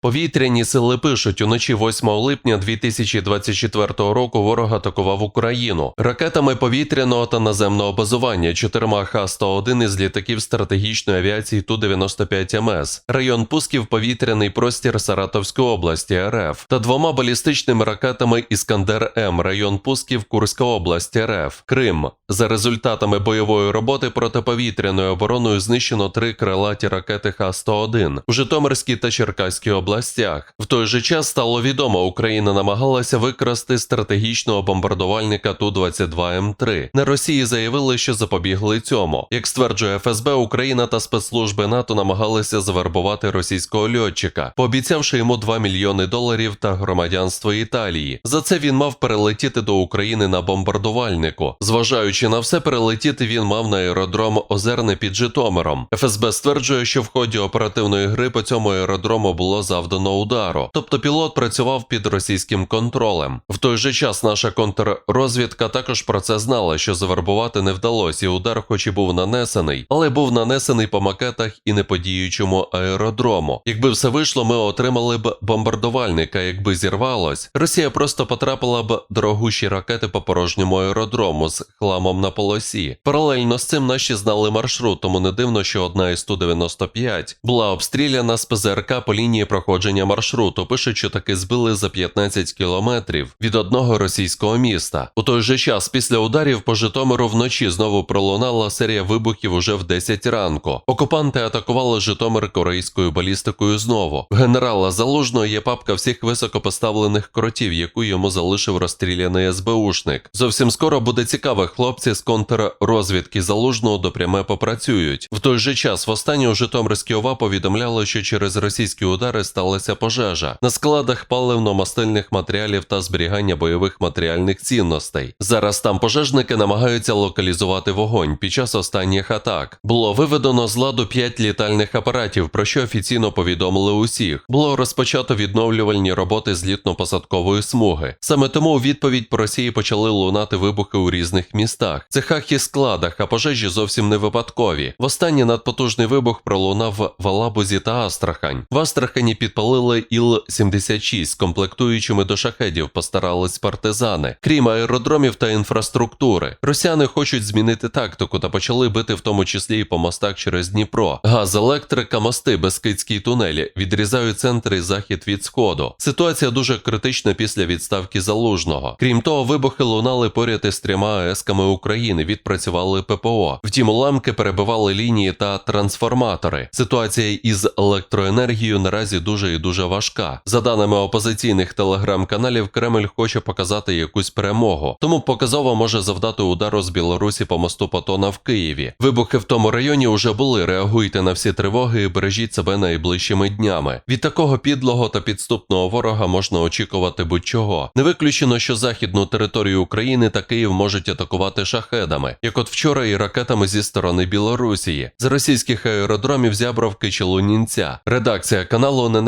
Повітряні сили пишуть, уночі 8 липня 2024 року ворог атакував Україну ракетами повітряного та наземного базування, чотирма Х-101 із літаків стратегічної авіації Ту-95МС, район пусків повітряний простір Саратовської області РФ та двома балістичними ракетами Іскандер-М, район пусків Курська область РФ, Крим. За результатами бойової роботи протиповітряною обороною знищено три крилаті ракети Х-101 у Житомирській та Черкаській областях. В той же час стало відомо, Україна намагалася викрасти стратегічного бомбардувальника Ту-22М3. На Росії заявили, що запобігли цьому. Як стверджує ФСБ, Україна та спецслужби НАТО намагалися завербувати російського льотчика, пообіцявши йому 2 мільйони доларів та громадянство Італії. За це він мав перелетіти до України на бомбардувальнику. Зважаючи на все, перелетіти він мав на аеродром Озерне під Житомиром. ФСБ стверджує, що в ході оперативної гри по цьому аеродрому було завдано удару. Тобто пілот працював під російським контролем. В той же час наша контррозвідка також про це знала, що завербувати не вдалося, і удар, хоч і був нанесений, але був нанесений по макетах і неподіючому аеродрому. Якби все вийшло, ми отримали б бомбардувальника. Якби зірвалось, Росія просто потрапила б дорогущі ракети по порожньому аеродрому з хламом на полосі. Паралельно з цим наші знали маршрут, тому не дивно, що одна із Ту-95 була обстріляна з ПЗРК по лінії проходження маршруту. Пишуть, що таки збили за 15 кілометрів від одного російського міста. У той же час, після ударів по Житомиру вночі знову пролунала серія вибухів уже в 10 ранку. Окупанти атакували Житомир корейською балістикою знову. В генерала Залужного є папка всіх високопоставлених кротів, яку йому залишив розстріляний СБУшник. Зовсім скоро буде цікаво, хлопці з контррозвідки Залужного допряме попрацюють. В той же час в останній у Житомирській ОВА повідомляли, що через російські удари сталася пожежа на складах паливно-мастильних матеріалів та зберігання бойових матеріальних цінностей. Зараз там пожежники намагаються локалізувати вогонь під час останніх атак. Було виведено з ладу 5 літальних апаратів, про що офіційно повідомили усіх. Було розпочато відновлювальні роботи злітно-посадкової смуги. Саме тому у відповідь по Росії почали лунати вибухи у різних містах, цехах і складах, а пожежі зовсім не випадкові. Востаннє надпотужний вибух пролунав в Алабузі та Астрахань. В Астрахані підпалили Іл-76 з комплектуючими до шахедів, постарались партизани. Крім аеродромів та інфраструктури, росіяни хочуть змінити тактику та почали бити в тому числі і по мостах через Дніпро. Газ, електрика, мости, Бескидські тунелі відрізають центр і захід від сходу. Ситуація дуже критична після відставки залужного. Крім того, вибухи лунали поряд із трьома АЕСками України, відпрацювали ППО. Втім, уламки перебивали лінії та трансформатори. Ситуація із електроенергією наразі дуже і дуже важка. За даними опозиційних телеграм-каналів, Кремль хоче показати якусь перемогу, тому показово може завдати удару з Білорусі по мосту Патона в Києві. Вибухи в тому районі вже були. Реагуйте на всі тривоги і бережіть себе найближчими днями. Від такого підлого та підступного ворога можна очікувати будь-чого. Не виключено, що західну територію України та Київ можуть атакувати шахедами, як от вчора і ракетами зі сторони Білорусії, з російських аеродромів Зябровки чи Лунінця. Редакція каналу не